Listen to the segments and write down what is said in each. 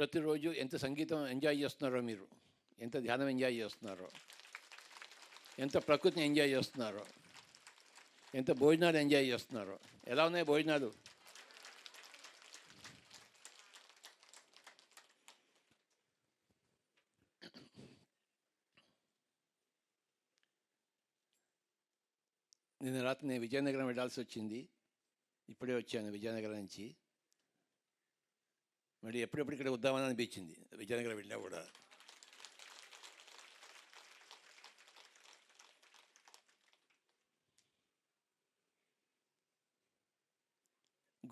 ప్రతిరోజు ఎంత సంగీతం ఎంజాయ్ చేస్తున్నారో మీరు? ఎంత ధ్యానం ఎంజాయ్ చేస్తున్నారో? ఎంత ప్రకృతిని ఎంజాయ్ చేస్తున్నారో? ఎంత భోజనాలు ఎంజాయ్ చేస్తున్నారో? ఎలా ఉన్నాయి భోజనాలు? నిన్న రాత్రి నేను విజయనగరం వెళ్ళాల్సి వచ్చింది. ఇప్పుడే వచ్చాను విజయనగరం నుంచి. మరి ఎప్పుడెప్పుడు ఇక్కడ వద్దామని అనిపించింది. విజయనగరం వెళ్ళినా కూడా.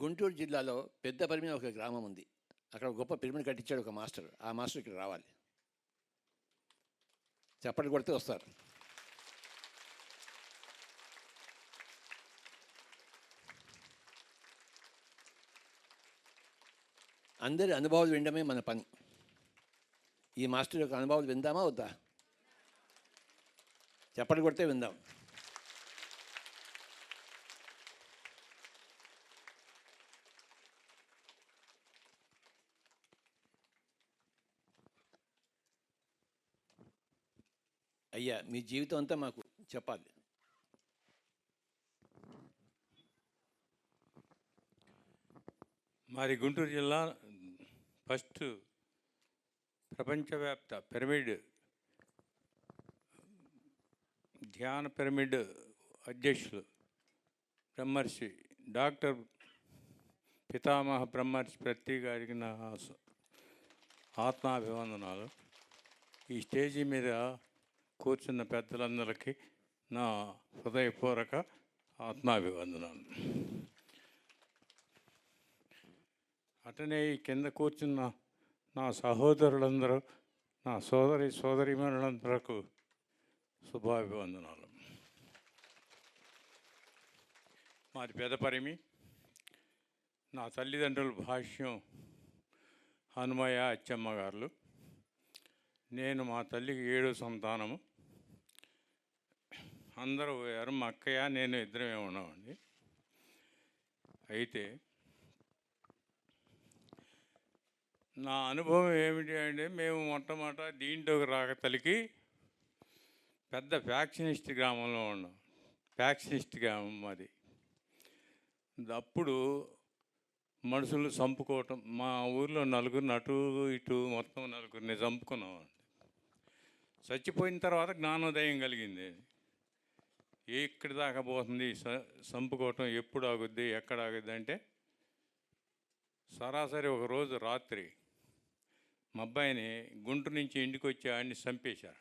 గుంటూరు జిల్లాలో పెద్ద పరిమిణ ఒక గ్రామం ఉంది. అక్కడ గొప్ప పిరమిడ్ కట్టించాడు ఒక మాస్టర్. ఆ మాస్టర్ ఇక్కడ రావాలి. చప్పట్లు కొడితే వస్తారు. అందరి అనుభవాలు వినడమే మన పని. ఈ మాస్టర్ యొక్క అనుభవాలు విందామా వద్దా? చెప్పడం కొడితే విందాం. అయ్యా మీ జీవితం అంతా మాకు చెప్పాలి. మరి గుంటూరు జిల్లా ఫస్ట్ ప్రపంచవ్యాప్త పిరమిడ్ ధ్యాన పిరమిడ్ అధ్యక్షులు బ్రహ్మర్షి డాక్టర్ పితామహ బ్రహ్మర్షి ప్రతి గారికి నా ఆత్మాభివందనాలు. ఈ స్టేజీ మీద కూర్చున్న పెద్దలందరికీ నా హృదయపూర్వక ఆత్మాభివందనాలు. అటనే ఈ కింద కూర్చున్న నా సహోదరులందరూ నా సోదరి సోదరిమణులందరకు శుభాభివందనాలు. మాది పెదపరిమి నా తల్లిదండ్రుల భాష్యం హనుమయ్య అచ్చమ్మ గారు. నేను మా తల్లికి ఏడు సంతానము. అందరూ పోయారు మా అక్కయ్య నేను ఇద్దరమే ఉన్నామండి. అయితే నా అనుభవం ఏమిటి అంటే మేము మొట్టమొదట దీంట్లోకి రాక తలికి పెద్ద ఫ్యాక్షనిస్ట్ గ్రామంలో ఉన్నాం. ఫ్యాక్షనిస్ట్ గ్రామం మాది. అప్పుడు మనుషులు చంపుకోవటం మా ఊర్లో నలుగురు అటు ఇటు మొత్తం నలుగురిని చంపుకున్నాం చచ్చిపోయిన తర్వాత జ్ఞానోదయం కలిగింది. ఎక్కడి దాకా పోతుంది చంపుకోవటం ఎప్పుడు ఆగుద్ది ఎక్కడ ఆగుద్ది అంటే సరాసరి ఒకరోజు రాత్రి మా అబ్బాయిని గుంటూరు నుంచి ఇంటికి వచ్చి ఆయన్ని చంపేశారు.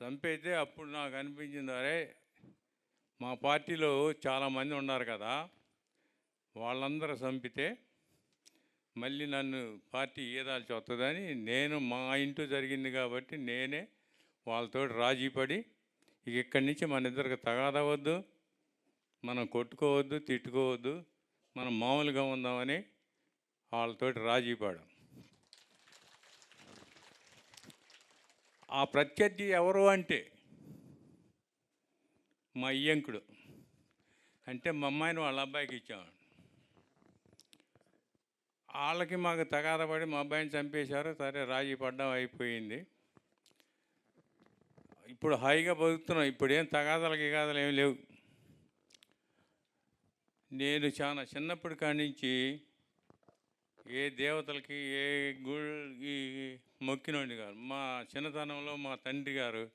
చంపైతే అప్పుడు నాకు అనిపించింది అరే మా పార్టీలో చాలామంది ఉన్నారు కదా వాళ్ళందరూ చంపితే మళ్ళీ నన్ను పార్టీ ఏదాల్సి వస్తుందని నేను మా ఇంట్లో జరిగింది కాబట్టి నేనే వాళ్ళతో రాజీ పడి ఇక ఇక్కడి నుంచి మన ఇద్దరికి తగాదవద్దు మనం కొట్టుకోవద్దు తిట్టుకోవద్దు మనం మామూలుగా ఉందామని వాళ్ళతోటి రాజీ ఆ ప్రత్యర్థి ఎవరు అంటే మా అయ్యంకుడు. అంటే మా అమ్మాయిని వాళ్ళ అబ్బాయికి ఇచ్చాము వాళ్ళకి మాకు తగాద పడి మా అబ్బాయిని చంపేశారు సరే రాజీ పడ్డం అయిపోయింది. ఇప్పుడు హాయిగా బతుకుతున్నాం ఇప్పుడు ఏం తగాదాలు గిగాదాలు ఏం లేవు. నేను చాలా చిన్నప్పటి కాడి నుంచి ఏ దేవతలకి ఏ గుడి మొక్కినోడి కాదు. మా చిన్నతనంలో మా తండ్రి గారు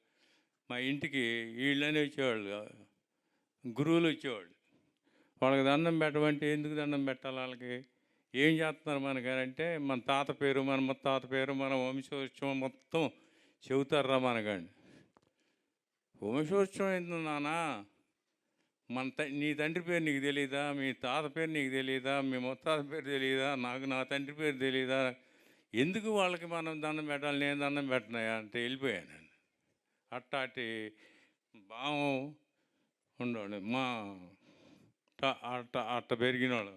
మా ఇంటికి వీళ్ళని వచ్చేవాళ్ళు గురువులు వచ్చేవాళ్ళు. వాళ్ళకి దండం పెట్టమంటే ఎందుకు దండం పెట్టాలి వాళ్ళకి? ఏం చేస్తున్నారు మన గారంటే మన తాత పేరు మన ముత్తాత పేరు మన వంశోత్సవం మొత్తం చెబుతారా మనకండి వంశోత్సవం ఏంటి నానా మన త నీ తండ్రి పేరు నీకు తెలియదా మీ తాత పేరు నీకు తెలియదా మీ ముత్తాత పేరు తెలియదా నాకు నా తండ్రి పేరు తెలియదా ఎందుకు వాళ్ళకి మనం దండం పెట్టాలి? నేను దండం పెట్టినాయా అంటే వెళ్ళిపోయాను అట్టాటి భావం ఉండేవాడు. మా అట్ట అట్ట పెరిగిన వాళ్ళు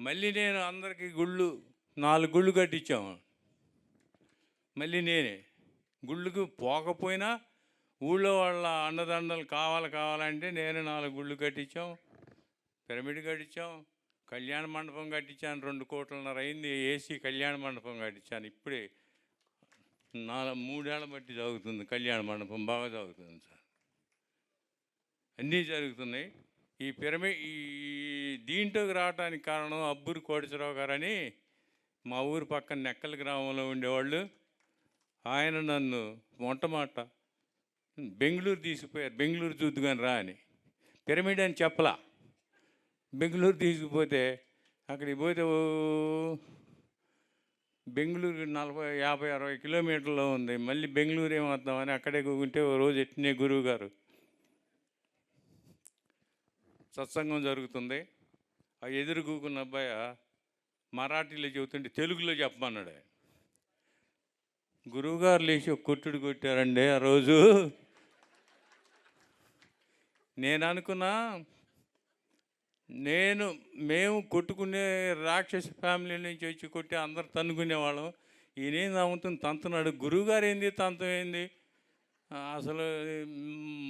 మళ్ళీ నేను అందరికీ గుళ్ళు నాలుగు గుళ్ళు కట్టించాము. మళ్ళీ నేనే. గుళ్ళుకు పోకపోయినా ఊళ్ళో వాళ్ళ అన్నదండలు కావాలి కావాలంటే నేను నాలుగు గుళ్ళు కట్టించాం పిరమిడ్ కట్టించాం కళ్యాణ మండపం కట్టించాను రెండు కోట్లన్నర అయింది ఏసీ కళ్యాణ మండపం కట్టించాను. ఇప్పుడే నాలుగు మూడేళ్ళ బట్టి జరుగుతుంది కళ్యాణ మండపం బాగా జరుగుతుంది సార్. అన్నీ జరుగుతున్నాయి. ఈ పిరమి ఈ దీంట్లోకి రావడానికి కారణం అబ్బూరి కోటేశ్వరరావు గారని మా ఊరు పక్కన నెక్కల గ్రామంలో ఉండేవాళ్ళు. ఆయన నన్ను మొట్టమాట బెంగళూరు తీసుకుపోయారు. బెంగళూరు చూద్దుగాని రా అని. పిరమిడ్ అని చెప్పలా. బెంగళూరు తీసుకుపోతే అక్కడికి పోతే ఓ బెంగళూరు నలభై యాభై అరవై కిలోమీటర్లో ఉంది. మళ్ళీ బెంగళూరు ఏమవుతామని అక్కడే కూకుంటే ఓ రోజు ఎట్టినే గురువు గారు. సత్సంగం జరుగుతుంది. ఆ ఎదురు కూకున్న అబ్బాయి మరాఠీలో చెబుతుంటే తెలుగులో చెప్పమన్నాడు గురువుగారు లేచి ఒక కొట్టుడు కొట్టారండి ఆ రోజు. నేను అనుకున్నా నేను మేము కొట్టుకునే రాక్షస ఫ్యామిలీ నుంచి వచ్చి కొట్టి అందరు తన్నుకునేవాళ్ళం. ఈయనేం నమ్ముతుంది తంతున్నాడు. గురువుగారు ఏంది? తంతం ఏంది? అసలు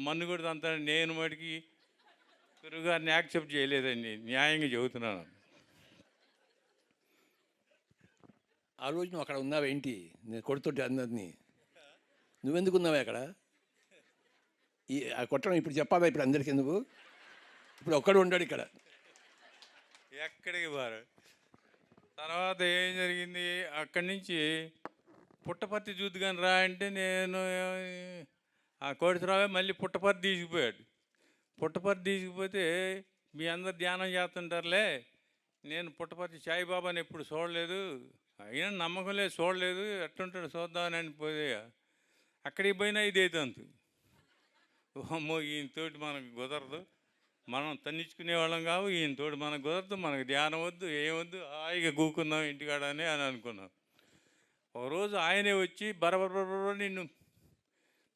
మన్ను కూడా తంతాడు. నేను మటుకి గురువుగారిని యాక్సెప్ట్ చేయలేదండి. న్యాయంగా చెబుతున్నాను. ఆ రోజు నువ్వు అక్కడ ఉన్నావేంటి? నేను కొడుతుంటే అందరినీ నువ్వెందుకు ఉన్నావే అక్కడ? ఈ ఆ కొట్టడం ఇప్పుడు చెప్పాలా? ఇప్పుడు అందరికీ ఎందుకు? ఇప్పుడు ఒక్కడు ఉండాడు ఇక్కడ. ఎక్కడికి బారు తర్వాత ఏం జరిగింది? అక్కడి నుంచి పుట్టపర్తి చూద్దుగాని రా అంటే నేను ఆ కోడిసరావే మళ్ళీ పుట్టపర్తి తీసుకుపోయాడు. పుట్టపర్తి తీసుకుపోతే మీ అందరు ధ్యానం చేస్తుంటారులే. నేను పుట్టపర్తి సాయిబాబాని ఎప్పుడు చూడలేదు. అయినా నమ్మకం లేదు చూడలేదు. ఎట్టుంటాడు చూద్దామని అని అక్కడికి పోయినా ఇదే తంతు. అమ్మో ఈయనతోటి మనకు కుదరదు. మనం తన్నించుకునే వాళ్ళం కావు ఈయనతోటి మనకు కుదరదు. మనకు ధ్యానం వద్దు ఏమొద్దు హాయిగా కూకుందాం ఇంటికాడ అని అని అనుకున్నాం. ఒక రోజు ఆయనే వచ్చి బరబర నిన్ను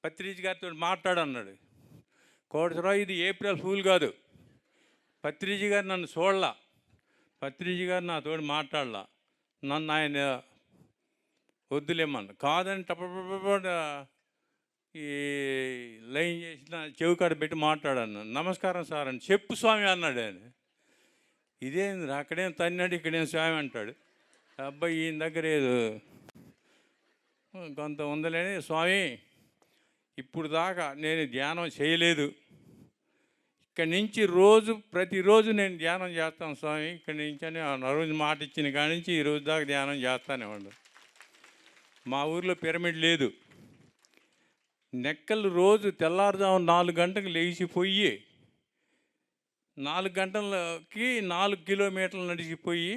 పత్రిజ్ గారితో మాట్లాడన్నాడు. కోటరావు ఇది ఏప్రిల్ ఫూల్ కాదు. పత్రిజీ గారు నన్ను చూడలా. పత్రిజీ గారు నాతో మాట్లాడలా. నన్ను ఆయన వద్దులేమన్నా కాదని టప ఈ లైన్ చేసిన చెవికాడ పెట్టి మాట్లాడాను. నమస్కారం సార్ అని చెప్పు స్వామి అన్నాడు ఆయన. ఇదేంది అక్కడేం తన్నాడు ఇక్కడేం స్వామి అంటాడు. అబ్బాయి ఈయన దగ్గర ఏదో కొంత ఉందలేని స్వామి ఇప్పుడు దాకా నేను ధ్యానం చేయలేదు. ఇక్కడి నుంచి రోజు ప్రతిరోజు నేను ధ్యానం చేస్తాను స్వామి. ఇక్కడి నుంచి అని ఆ రోజు మాట ఇచ్చిన కాడి నుంచి ఈ రోజు దాకా ధ్యానం చేస్తానే వాళ్ళు మా ఊర్లో పిరమిడ్ లేదు. నెక్కలు రోజు తెల్లారుజాము నాలుగు గంటలకు లేచిపోయి నాలుగు గంటలకి నాలుగు కిలోమీటర్లు నడిచిపోయి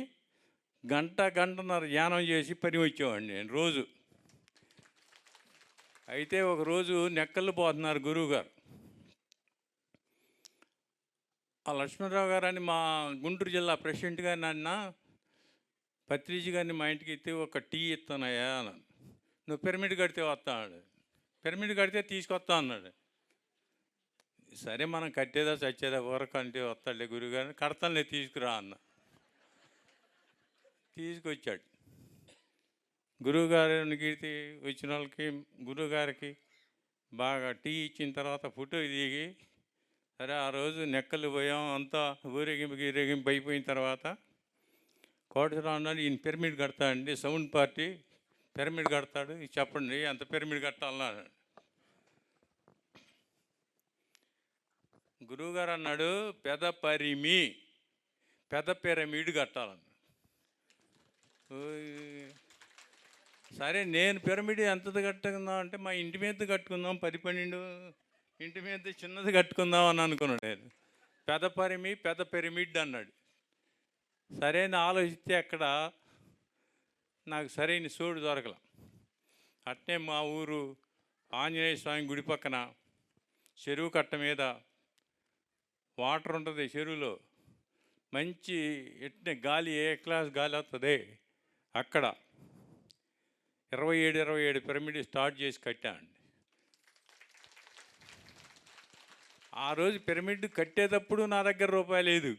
గంట గంటన్నర ధ్యానం చేసి పని వచ్చేవాడిని నేను రోజు. అయితే ఒకరోజు నెక్కలు పోతున్నారు గురువుగారు ఆ లక్ష్మణరావు గారు అని మా గుంటూరు జిల్లా ప్రెసిడెంట్ గారిని అన్న పత్రిజీ గారిని మా ఇంటికి ఎత్తి ఒక టీ ఇస్తానయ్యా అన్నాను నువ్వు పిరమిడ్ కడితే వస్తాడు. పిరమిడ్ కడితే తీసుకొస్తా అన్నాడు. సరే మనం కట్టేదా చచ్చేదా వరకు వస్తాడులే గురుగారు కడతానులే తీసుకురా అన్న. తీసుకొచ్చాడు. గురువుగారికి వచ్చిన వాళ్ళకి గురువుగారికి బాగా టీ ఇచ్చిన తర్వాత ఫోటో దిగి సరే ఆ రోజు నెక్కలు పోయాం అంతా ఊరేగింపు గిరేగింపు అయిపోయిన తర్వాత కోటరావు అన్నాడు ఈయన పిరమిడ్ కడతా అండి సౌండ్ పార్టీ పిరమిడ్ కడతాడు. ఇది చెప్పండి ఎంత పిరమిడ్ కట్టాలన్నా. గురువుగారు అన్నాడు పెద పరిమి పెద పిరమిడ్ కట్టాలన్నాడు సరే నేను పిరమిడ్ ఎంతది కట్టుకుందాం అంటే మా ఇంటి మీద కట్టుకుందాం పది పన్నెండు ఇంటి మీద చిన్నది కట్టుకుందాం అని అనుకున్నాడు నేను. పెద పరిమి పెద పిరమిడ్ అన్నాడు. సరైన ఆలోచిస్తే అక్కడ నాకు సరైన సోడు దొరకల. అట్నే మా ఊరు ఆంజనేయ స్వామి గుడి పక్కన చెరువు కట్ట మీద వాటర్ ఉంటుంది చెరువులో. మంచి ఎట్నే గాలి ఏ క్లాస్ గాలి వస్తుంది అక్కడ. ఇరవై ఏడు ఇరవై ఏడు పిరమిడ్ స్టార్ట్ చేసి కట్టామండి. ఆ రోజు పిరమిడ్ కట్టేటప్పుడు నా దగ్గర రూపాయి లేదు.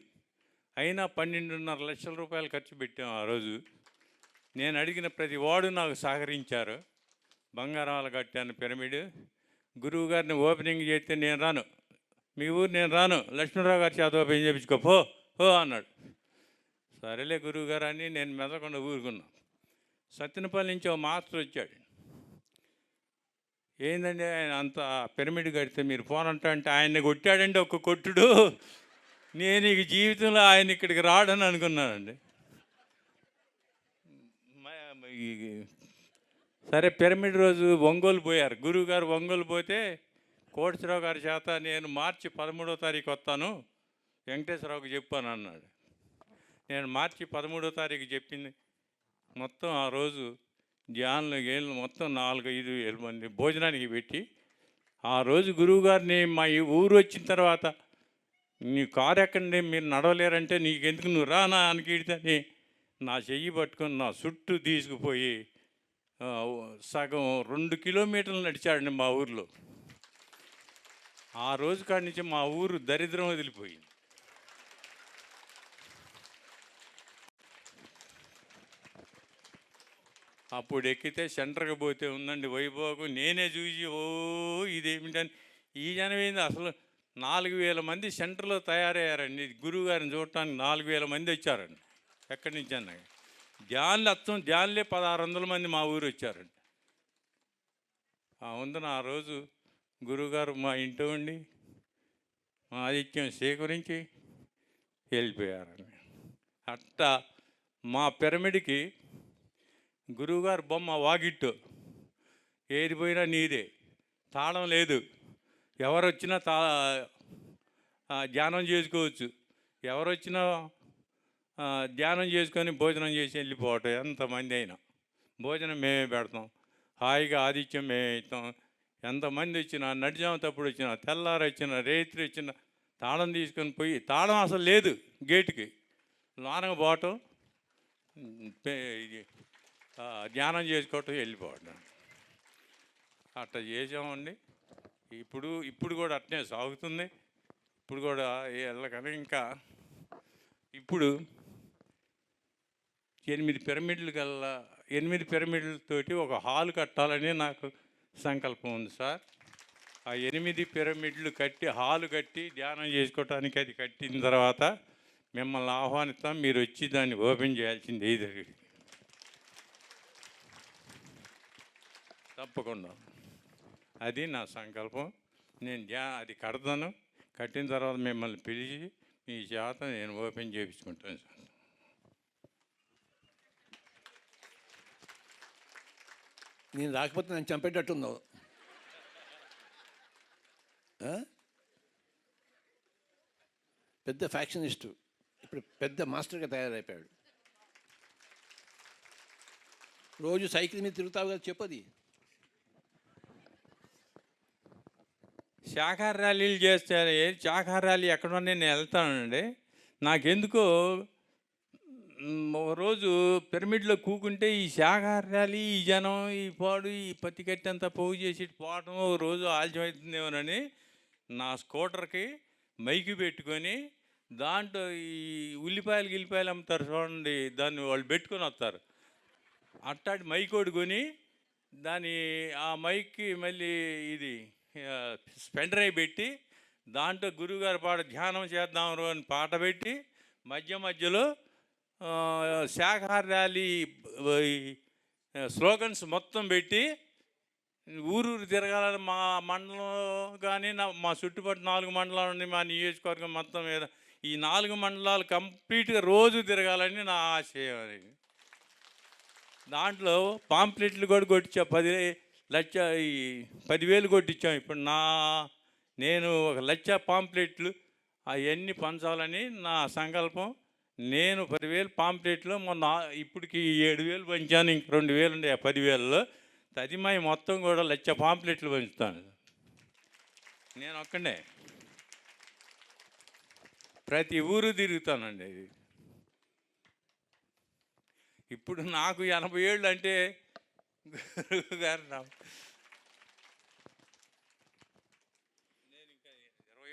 అయినా పన్నెండున్నర లక్షల రూపాయలు ఖర్చు పెట్టాం ఆ రోజు. నేను అడిగిన ప్రతి వాడు నాకు సహకరించారు. బంగారాలు కట్టాను పిరమిడ్. గురువు గారిని ఓపెనింగ్ చేస్తే నేను రాను. మీ ఊరు నేను రాను. లక్ష్మీరావు గారి చేత ఓపెన్ చేయించుకో. పో పో అన్నాడు. సరేలే గురువుగారు అని నేను మెదకుండా ఊరుకున్నా. సత్యనపల్లి నుంచి ఒక మాస్టర్ వచ్చాడు. ఏందండి ఆయన అంత పిరమిడ్ కడితే మీరు ఫోన్ అంటా అంటే ఆయన్ని కొట్టాడండి ఒక కొట్టుడు. నేను ఇక జీవితంలో ఆయన ఇక్కడికి రాడని అనుకున్నానండి. సరే పిరమిడ్ రోజు ఒంగోలు పోయారు. గురువు గారు ఒంగోలు పోతే కోటేశ్వరరావు గారి చేత నేను మార్చి పదమూడో తారీఖు వస్తాను. వెంకటేశ్వరరావుకి చెప్పాను అన్నాడు. నేను మార్చి పదమూడో తారీఖు చెప్పింది. మొత్తం ఆ రోజు ధ్యానులు గేళ్ళు మొత్తం నాలుగు ఐదు ఏడు మంది భోజనానికి పెట్టి ఆ రోజు గురువుగారిని మా ఈ ఊరు వచ్చిన తర్వాత నీ కారు ఎక్కండి మీరు నడవలేరంటే నీకెందుకు నువ్వు రానా? అనికిడితే నా చెయ్యి పట్టుకొని నా చుట్టూ తీసుకుపోయి సగం రెండు కిలోమీటర్లు నడిచాడండి మా ఊర్లో. ఆ రోజు కాడి నుంచి మా ఊరు దరిద్రం వదిలిపోయింది. అప్పుడు ఎక్కితే సెంటర్కి పోతే ఉందండి వైభవకు నేనే చూసి ఓ ఇదేమిటని. ఈ జనం ఏంది? అసలు నాలుగు వేల మంది సెంటర్లో తయారయ్యారండి. గురువుగారిని చూడటానికి నాలుగు వేల మంది వచ్చారండి. ఎక్కడి నుంచి అన్న? ధ్యాన్లు అత్తం ధ్యాన్లే పదహారు వందల మంది మా ఊరు వచ్చారండి ఆ వందన ఆ రోజు గురువుగారు మా ఇంటి ఉండి మా ఆదిత్యం సేకరించి వెళ్ళిపోయారండి అట్టా మా పిరమిడ్కి గురువుగారు బొమ్మ వాగిట్టు ఏది పోయినా నీదే. తాళం లేదు. ఎవరు వచ్చినా తా ధ్యానం చేసుకోవచ్చు. ఎవరు వచ్చినా ధ్యానం చేసుకొని భోజనం చేసి వెళ్ళిపోవటం ఎంతమంది అయినా. భోజనం మేమే పెడతాం. హాయిగా ఆదిత్యం మేమే ఇస్తాం. ఎంతమంది వచ్చినా నడిజామతప్పుడు వచ్చినా తెల్లారు వచ్చినా రేత్రి వచ్చినా తాళం తీసుకొని పోయి తాళం అసలు లేదు గేటుకి. లోనకు పోవటం ఇది ధ్యానం చేసుకోవటం వెళ్ళిపోవడం అట్లా చేసామండి. ఇప్పుడు ఇప్పుడు కూడా అట్నే సాగుతుంది. ఇప్పుడు కూడా వెళ్ళకనే ఇంకా. ఇప్పుడు ఎనిమిది పిరమిడ్లు కల్లా ఎనిమిది పిరమిడ్లతోటి ఒక హాల్ కట్టాలని నాకు సంకల్పం ఉంది సార్. ఆ ఎనిమిది పిరమిడ్లు కట్టి హాలు కట్టి ధ్యానం చేసుకోవటానికి అది కట్టిన తర్వాత మిమ్మల్ని ఆహ్వానిస్తాం. మీరు వచ్చి దాన్ని ఓపెన్ చేయాల్సింది ఇది తప్పకుండా. అది నా సంకల్పం. నేను ధ్యా అది కడతాను. కట్టిన తర్వాత మిమ్మల్ని పిలిచి మీ చేత నేను ఓపెన్ చేయించుకుంటాను సార్. నేను రాకపోతే నన్ను చంపేటట్టున్నావు. పెద్ద ఫ్యాక్షనిస్టు. ఇప్పుడు పెద్ద మాస్టర్గా తయారైపోయాడు. రోజు సైకిల్ మీద తిరుగుతావు కదా చెప్పది శాఖాహార ర్యాలీలు చేస్తారు ఏ శాఖాహార ర్యాలీ ఎక్కడో నేను వెళ్తానండి. నాకెందుకో రోజు పిరమిడ్లో కూకుంటే ఈ శాఖార్యాలు ఈ జనం ఈ పాడు ఈ పత్తి కట్టి అంతా పోగు చేసి పోవటం ఓ రోజు ఆలస్యమవుతుందేమోనని నా స్కూటర్కి మైకి పెట్టుకొని దాంట్లో ఈ ఉల్లిపాయలు గిల్లిపాయలు అమ్ముతారు చూడండి దాన్ని వాళ్ళు పెట్టుకొని వస్తారు. అట్టాటి మైక్ కొడుకొని దాని ఆ మైక్కి మళ్ళీ ఇది స్పెండర్ అయి పెట్టి దాంట్లో గురువుగారు పాట ధ్యానం చేద్దాం రో అని పాట పెట్టి మధ్య మధ్యలో ఆ, ర్యాలీ స్లోగన్స్ మొత్తం పెట్టి ఊరూరు తిరగాలని మా మండలం కానీ నా మా చుట్టుపక్కల నాలుగు మండలాలు ఉన్నాయి మా నియోజకవర్గం మొత్తం మీద. ఈ నాలుగు మండలాలు కంప్లీట్గా రోజు తిరగాలని నా ఆశయం అది. దాంట్లో పాంప్లెట్లు కూడా కొట్టించా పది లక్ష ఈ పదివేలు కొట్టించాం ఇప్పుడు నా నేను ఒక లక్ష పాంప్లెట్లు అవన్నీ పంచాలని నా సంకల్పం. నేను పదివేలు పాంప్లెట్లు మొన్న ఇప్పటికి ఏడు వేలు పంచాను ఇంక రెండు వేలు ఉండే పదివేలలో. తదిమాయి మొత్తం కూడా లక్ష పాంప్లెట్లు పంచుతాను. నేను ఒక్కడే ప్రతి ఊరు తిరుగుతానండి ఇది ఇప్పుడు నాకు ఎనభై ఏళ్ళు అంటే గారు నా నేను ఇంకా ఇరవై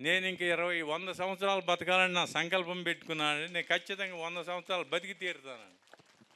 నేను ఇంక ఇరవై వంద సంవత్సరాలు బతకాలని నా సంకల్పం పెట్టుకున్నాను నేను ఖచ్చితంగా వంద సంవత్సరాలు బతికి తీరుతాను